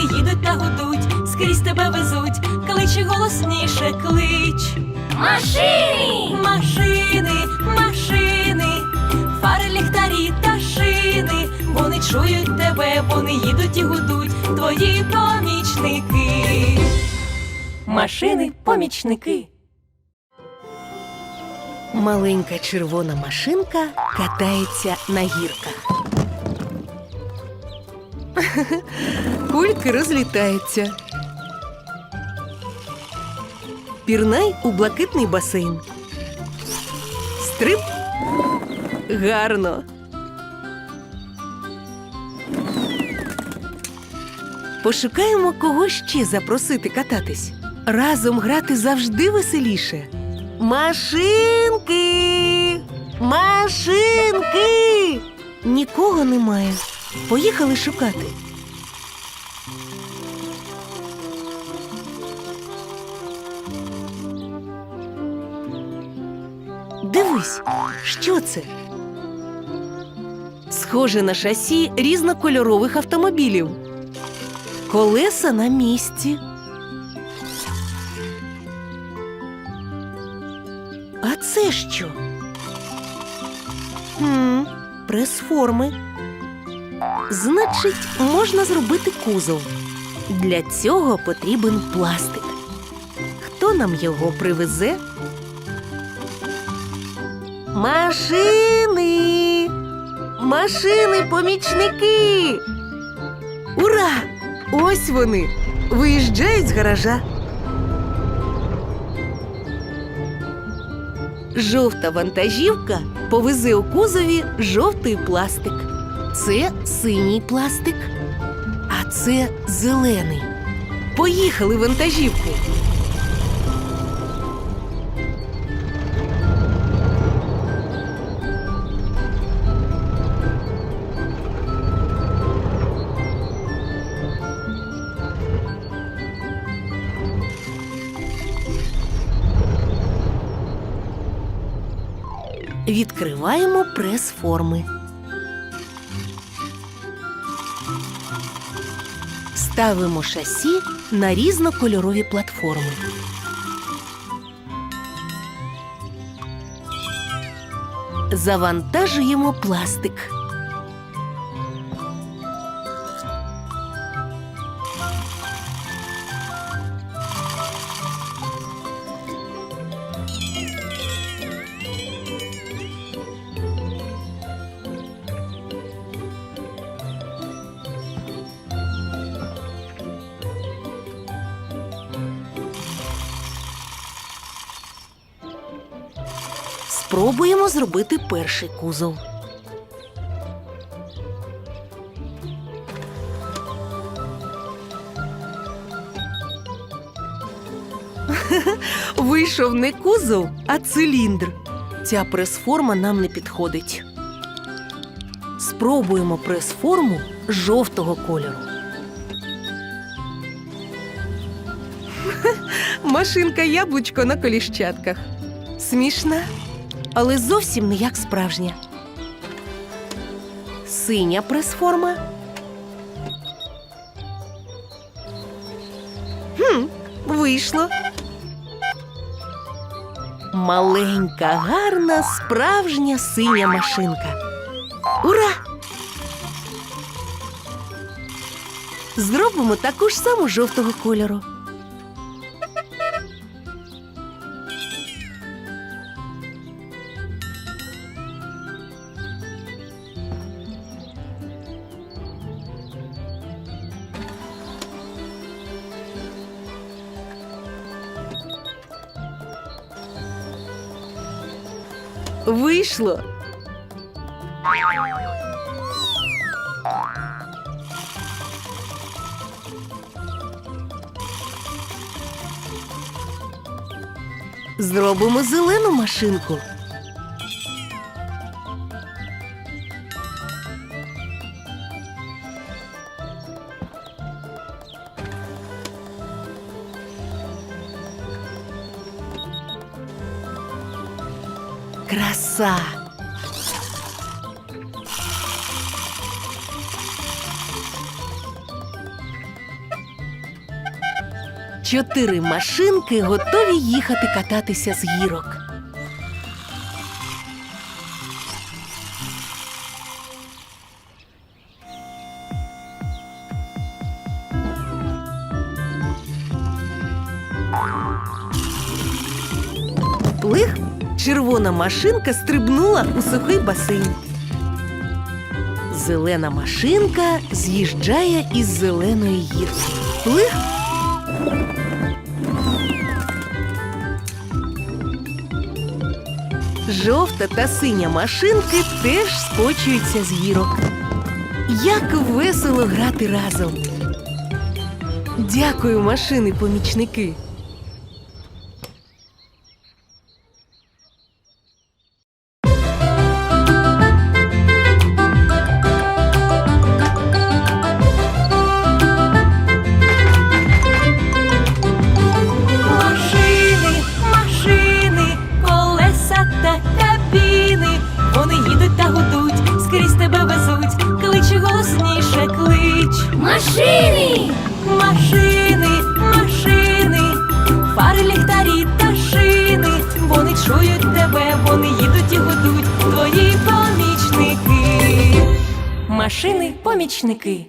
вони їдуть та гудуть, скрізь тебе везуть, кличе голосніше, клич. Машини! Машини, машини, фари, ліхтарі та шини. Вони чують тебе, вони їдуть і гудуть, твої помічники. Машини, помічники. Маленька червона машинка катається на гірках. Кульки розлітаються. Пірнай у блакитний басейн. Стрип. Гарно. Пошукаємо кого ще запросити кататись. Разом грати завжди веселіше. Машинки! Машинки! Нікого немає. Поїхали шукати. Дивись, що це? Схоже на шасі різнокольорових автомобілів. Колеса на місці. А це що? Хм, прес-форми. Значить, можна зробити кузов. Для цього потрібен пластик. Хто нам його привезе? Машини! Машини, помічники! Ура! Ось вони! Виїжджають з гаража. Жовта вантажівка повезе у кузові жовтий пластик. Це синій пластик, а це зелений. Поїхали вантажівку. Відкриваємо прес-форми. Ставимо шасі на різнокольорові платформи. Завантажуємо пластик. Спробуємо зробити перший кузов. Вийшов не кузов, а циліндр. Ця прес-форма нам не підходить. Спробуємо прес-форму жовтого кольору. Машинка яблучко на коліщатках. Смішна, але зовсім не як справжня. Синя прес-форма. Хм, вийшло. Маленька, гарна, справжня синя машинка. Ура! Зробимо таку ж саму жовтого кольору. Вийшло. Зробимо зелену машинку. краса. Чотири машинки готові їхати кататися з гірок. Червона машинка стрибнула у сухий басейн. Зелена машинка з'їжджає із зеленої гірки. Плих. Жовта та синя машинки теж скочуються з гірок. Як весело грати разом. Дякую, машини-помічники. Помічники.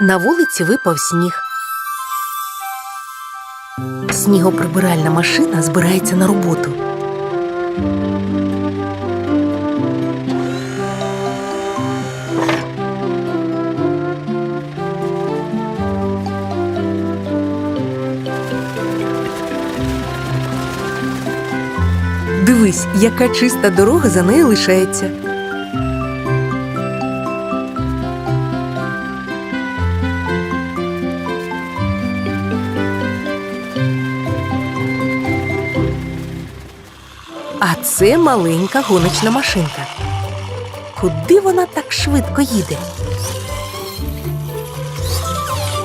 На вулиці випав сніг. Снігоприбиральна машина збирається на роботу. Дивись, яка чиста дорога за нею лишається. Це маленька гоночна машинка. Куди вона так швидко їде?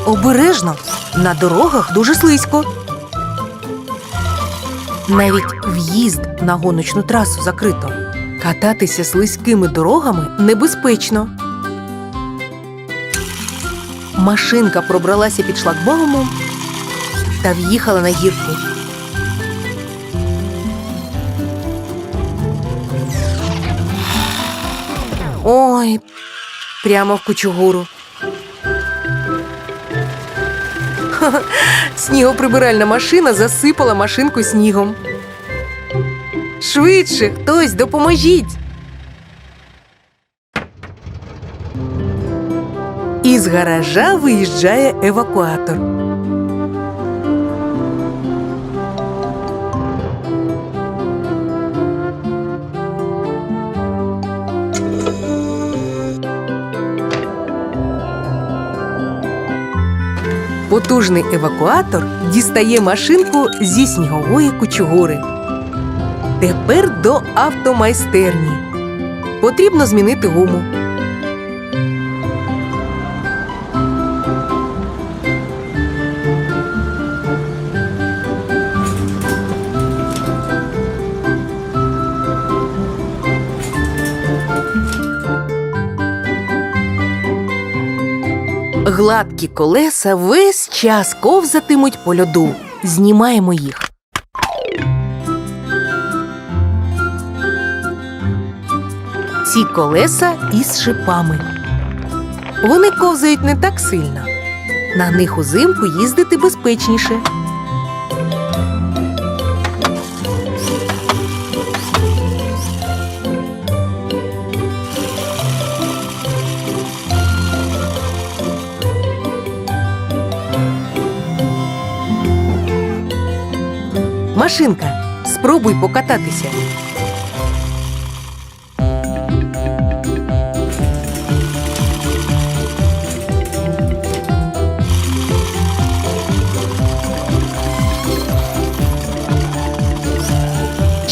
Обережно, на дорогах дуже слизько. Навіть в'їзд на гоночну трасу закрито. Кататися слизькими дорогами небезпечно. Машинка пробралася під шлагбаумом та в'їхала на гірку. Ой, прямо в кучугуру. Снігоприбиральна машина засипала машинку снігом. Швидше, хтось допоможіть. Із гаража виїжджає евакуатор. Потужний евакуатор дістає машинку зі снігової кучугури. Тепер до автомайстерні. Потрібно змінити гуму. Гладкі колеса весь час ковзатимуть по льоду. Знімаємо їх. Ці колеса із шипами. Вони ковзають не так сильно. На них узимку їздити безпечніше. Машинка, спробуй покататися.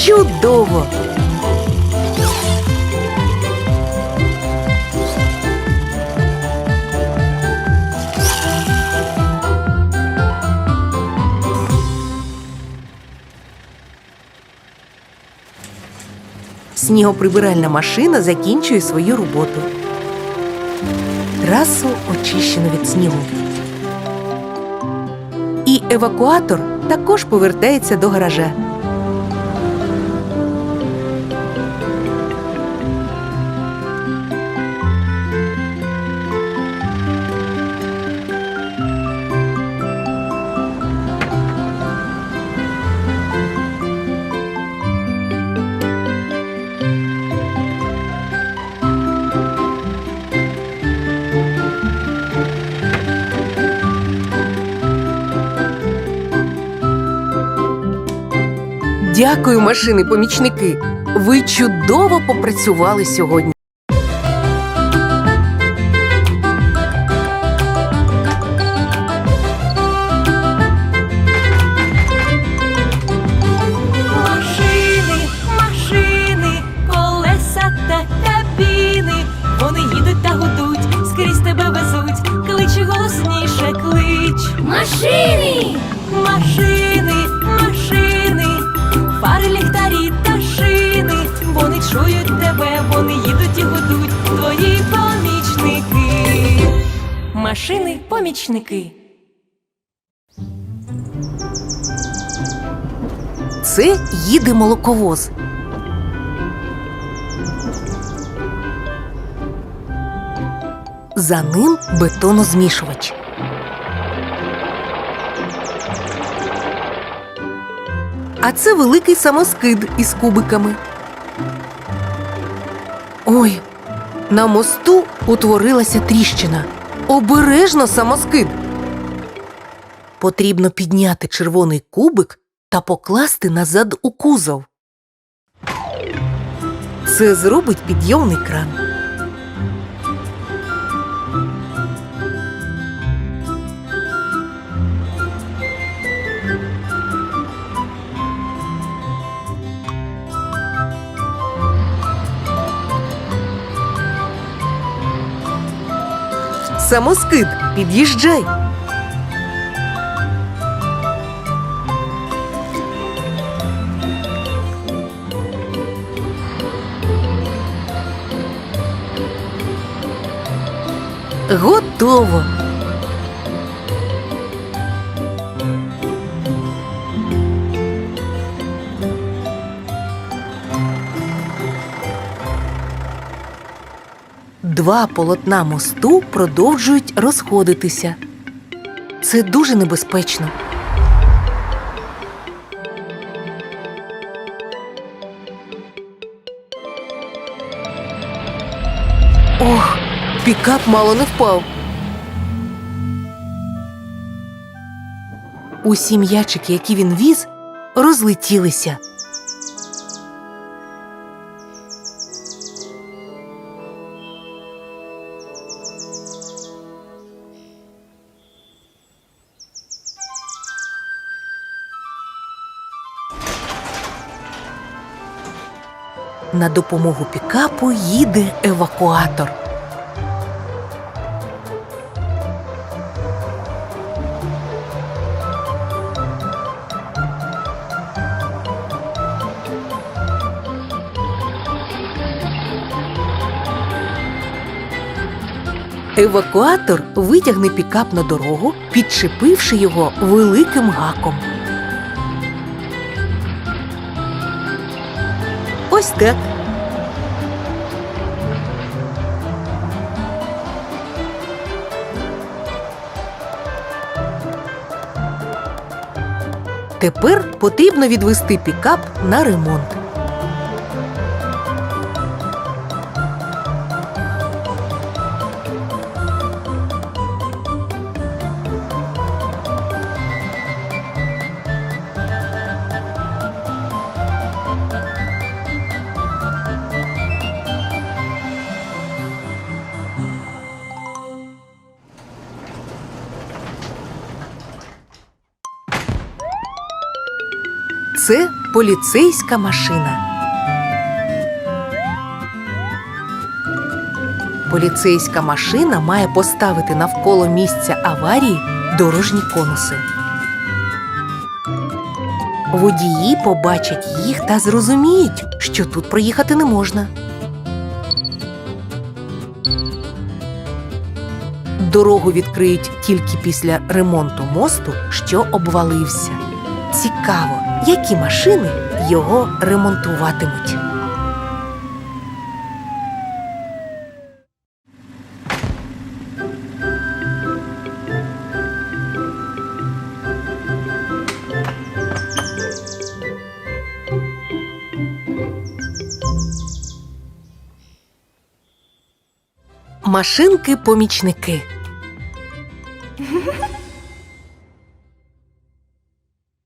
Чудово! Снігоприбиральна машина закінчує свою роботу. Трасу очищено від снігу. І евакуатор також повертається до гаража. Дякую, машини-помічники. Ви чудово попрацювали сьогодні. Ліхтарі та шини. Вони чують тебе, вони їдуть і гудуть. Твої помічники. Машини, помічники. Це їде молоковоз. За ним бетонозмішувач. А це великий самоскид із кубиками. Ой, на мосту утворилася тріщина. Обережно самоскид. Потрібно підняти червоний кубик та покласти назад у кузов. Це зробить підйомний кран. Самоскид, під'їжджай. Готово. Два полотна мосту продовжують розходитися. Це дуже небезпечно. Ох, пікап мало не впав. Усі м'ячики, які він віз, розлетілися. На допомогу пікапу їде евакуатор. Евакуатор витягне пікап на дорогу, підчепивши його великим гаком. Ось. Тепер потрібно відвести пікап на ремонт. Це поліцейська машина. Поліцейська машина має поставити навколо місця аварії дорожні конуси. Водії побачать їх та зрозуміють, що тут проїхати не можна. дорогу відкриють тільки після ремонту мосту, що обвалився. Цікаво, які машини його ремонтуватимуть. Машинки-помічники.